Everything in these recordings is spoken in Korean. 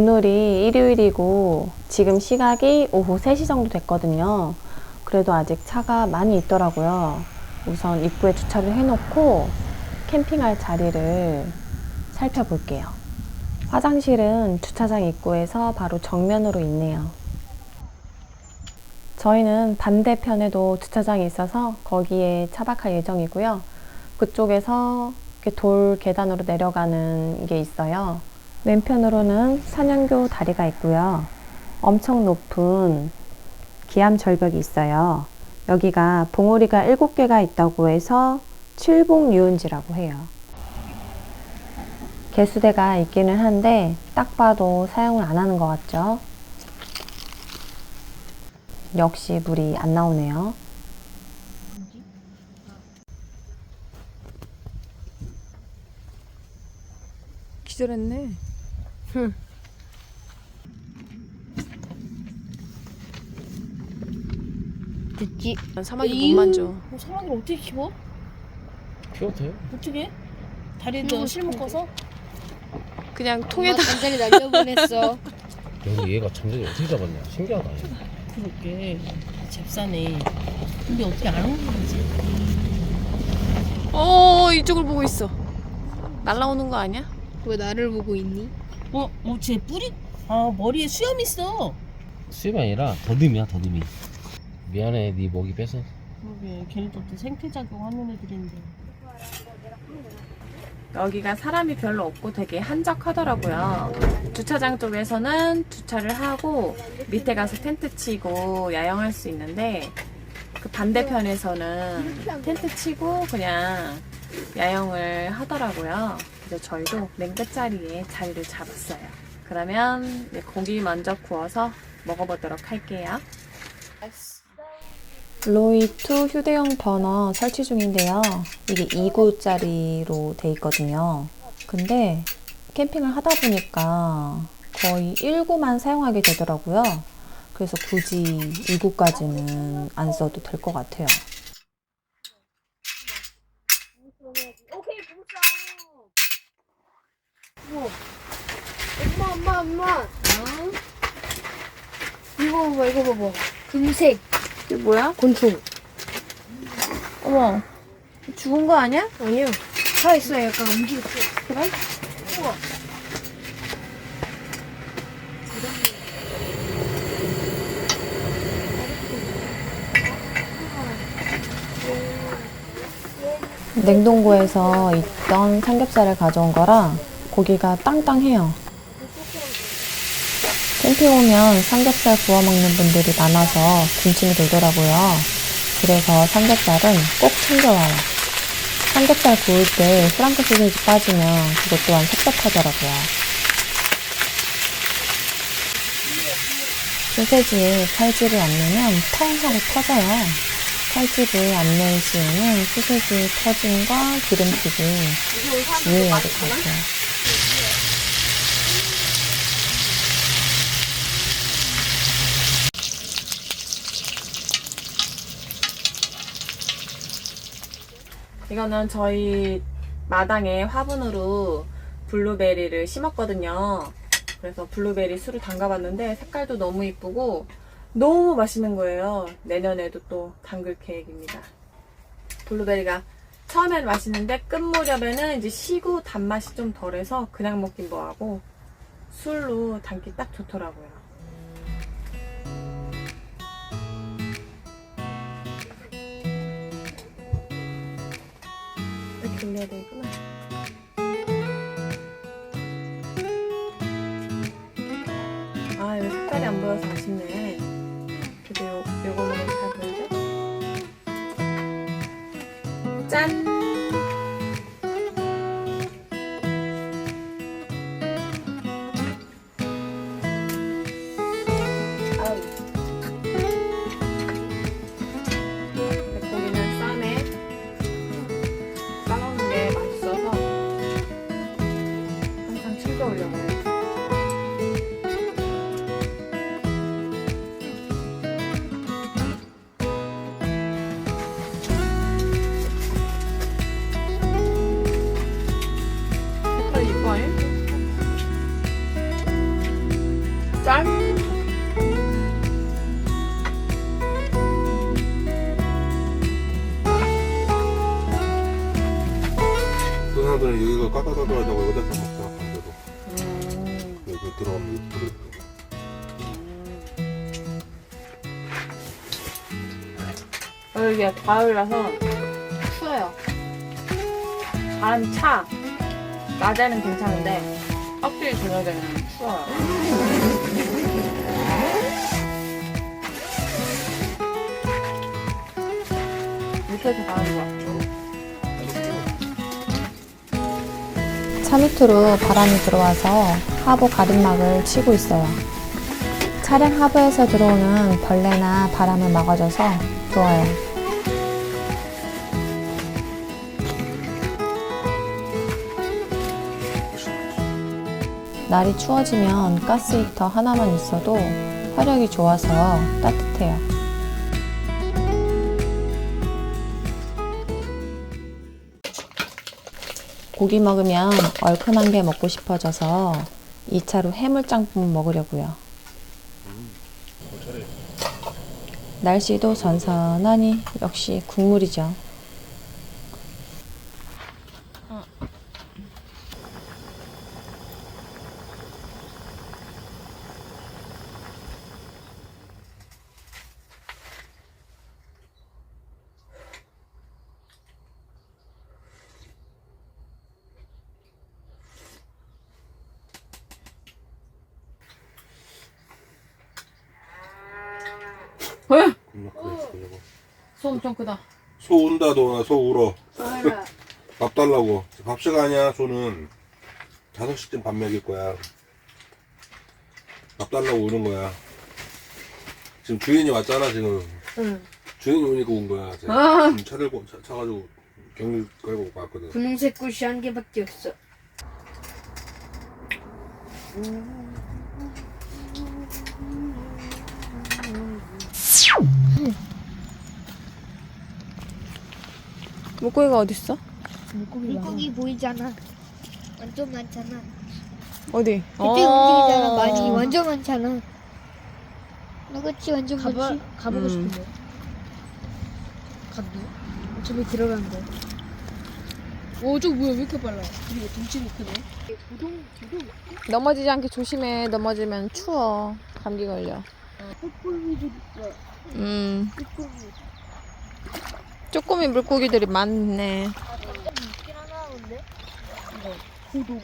오늘이 일요일이고 지금 시각이 오후 3시 정도 됐거든요. 그래도 아직 차가 많이 있더라고요. 우선 입구에 주차를 해놓고 캠핑할 자리를 살펴볼게요. 화장실은 주차장 입구에서 바로 정면으로 있네요. 저희는 반대편에도 주차장이 있어서 거기에 차박할 예정이고요. 그쪽에서 돌 계단으로 내려가는 게 있어요. 왼편으로는 산양교 다리가 있고요. 엄청 높은 기암 절벽이 있어요. 여기가 봉우리가 7개가 있다고 해서 칠봉 유원지라고 해요. 개수대가 있기는 한데 딱 봐도 사용을 안 하는 것 같죠? 역시 물이 안 나오네요. 기절했네. 됐지. 난 사마귀 못 만져. 어, 사람을 어떻게 키워? 키워도 돼요? 어떻게? 다리에다 실못 꺼서? 그냥 통에다 잠자리 날려보냈어. 여기 얘가 잠자리 어떻게 잡았냐 신기하다 얘. 그렇게 잽싸네. 근데 어떻게 안 오는지? 어 이쪽을 보고 있어. 날라오는 거 아니야? 왜 나를 보고 있니? 어, 어, 쟤 뿌리? 아 머리에 수염 있어. 수염이 아니라 더듬이야 더듬이 미안해 네 먹이 뺏어 그러게 걔네도 또 생태작용 하는 애들인데. 여기가 사람이 별로 없고 되게 한적하더라고요. 주차장 쪽에서는 주차를 하고 밑에 가서 텐트 치고 야영할 수 있는데 그 반대편에서는 텐트 치고 그냥 야영을 하더라고요. 그래서 저희도 맨 끝자리에 자리를 잡았어요. 그러면 고기 먼저 구워서 먹어보도록 할게요. 로이2 휴대용 버너 설치 중인데요. 이게 2구짜리로 돼 있거든요. 근데 캠핑을 하다 보니까 거의 1구만 사용하게 되더라고요. 그래서 굳이 2구까지는 안 써도 될 것 같아요. 엄마 엄마 엄마 이거 봐봐 이거 봐봐 금색 이게 뭐야? 곤충 어머, 죽은 거 아니야? 아니야 살아있어 약간 움직였어 그래? 우와 냉동고에서 있던 삼겹살을 가져온 거라 고기가 땅땅해요. 캠핑 오면 삼겹살 구워 먹는 분들이 많아서 군침이 돌더라고요. 그래서 삼겹살은 꼭 챙겨와요. 삼겹살 구울 때 프랑크 소세지 빠지면 그것 또한 섭섭하더라고요. 소세지에 칼질을 안 내면 텅 하고 터져요. 칼집을 안 낼 시에는 소세지 터짐과 기름튀기 주의해야 될 것 같아요. 이거는 저희 마당에 화분으로 블루베리를 심었거든요. 그래서 블루베리 술을 담가봤는데 색깔도 너무 이쁘고 너무 맛있는 거예요. 내년에도 또 담글 계획입니다. 블루베리가 처음엔 맛있는데 끝 무렵에는 이제 시고 단맛이 좀 덜해서 그냥 먹긴 뭐하고 술로 담기 딱 좋더라고요. 올려야 되구나. 깎아가지고 여기다 먹자 반대로 음, 그, 그 들어가면 들어 여기 가을이라서 추워요. 바람이 차. 낮에는 괜찮은데 확실히 저녁에는 추워요. 밑에서 바람이 와. 차 밑으로 바람이 들어와서 하부 가림막을 치고 있어요. 차량 하부에서 들어오는 벌레나 바람을 막아줘서 좋아요. 날이 추워지면 가스히터 하나만 있어도 화력이 좋아서 따뜻해요. 고기 먹으면 얼큰한 게 먹고 싶어져서 2차로 해물짬뽕 먹으려고요. 날씨도 선선하니 역시 국물이죠. 겁나 크네 소 엄청 크다. 소 운다 도나 소 울어. 밥 달라고. 밥 시간이야 소는. 5시쯤 밥 먹일 거야. 밥 달라고 우는 거야. 지금 주인이 왔잖아 지금. 응. 주인이 오니까 온 거야 지금 아. 음, 차 들고 차, 차 가지고 경리 걸고 왔거든. 분홍색 꽃이 한 개밖에 없어. 물고기가 어딨어? 물고기 보이잖아. 완전 많잖아. 어디? 그때 움직이잖아. 많이 완전 많잖아. 너같이 완전 가봐 많지? 가보고 음. 싶은데. 간도? 어차피 들어간대. 오, 저 뭐야 왜 이렇게 빨라? 그리고 덩치도 크네. 고동 고동 넘어지지 않게 조심해. 넘어지면 추워. 감기 걸려. 있어. 음. 쪼꼬미 물고기들이 많네. 고동.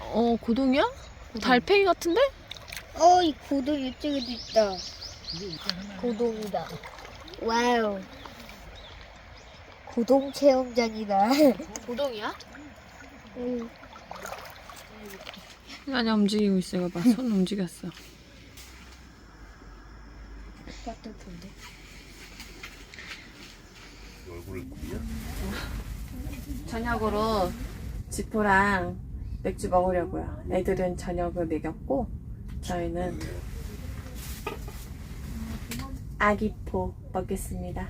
어, 고동이야? 달팽이 같은데? 어, 이 고동 이쪽에도 있다. 고동이다. 와우. 고동 체험장이다. 고동이야? 응. 아니야, 움직이고 있어. 이거 봐. 손 움직였어. 따뜻한데. 꾸냐 저녁으로 지포랑 맥주 먹으려고요. 애들은 저녁을 먹였고 저희는 아기포 먹겠습니다.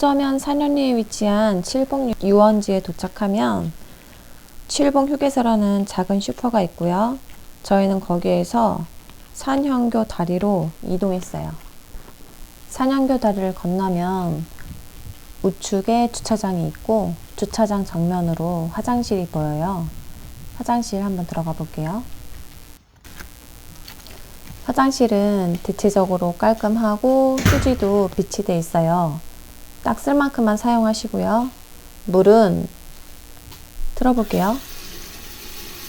호저면 산현리에 위치한 칠봉 유원지에 도착하면 칠봉 휴게소라는 작은 슈퍼가 있고요. 저희는 거기에서 산현교 다리로 이동했어요. 산현교 다리를 건너면 우측에 주차장이 있고 주차장 정면으로 화장실이 보여요. 화장실 한번 들어가 볼게요. 화장실은 대체적으로 깔끔하고 휴지도 비치돼 있어요. 딱 쓸 만큼만 사용하시고요. 물은 틀어볼게요.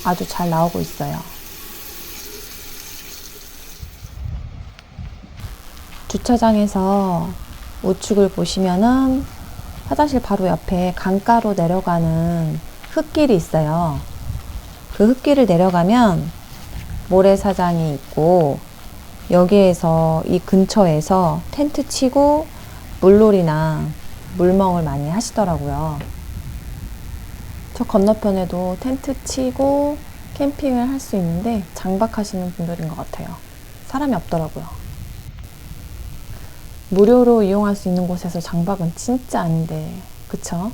아주 잘 나오고 있어요. 주차장에서 우측을 보시면은 화장실 바로 옆에 강가로 내려가는 흙길이 있어요. 그 흙길을 내려가면 모래사장이 있고 여기에서 이 근처에서 텐트 치고 물놀이나 물멍을 많이 하시더라고요. 저 건너편에도 텐트 치고 캠핑을 할 수 있는데 장박하시는 분들인 것 같아요. 사람이 없더라고요. 무료로 이용할 수 있는 곳에서 장박은 진짜 아닌데, 그쵸?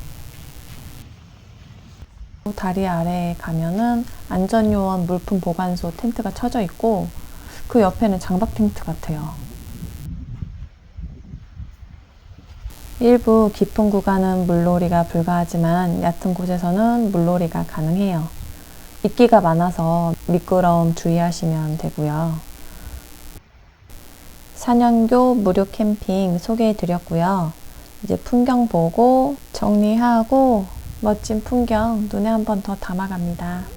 다리 아래에 가면은 안전요원 물품 보관소 텐트가 쳐져 있고, 그 옆에는 장박 텐트 같아요. 일부 깊은 구간은 물놀이가 불가하지만 얕은 곳에서는 물놀이가 가능해요. 입기가 많아서 미끄러움 주의하시면 되고요. 산연교 무료 캠핑 소개해 드렸고요. 이제 풍경 보고 정리하고 멋진 풍경 눈에 한 번 더 담아갑니다.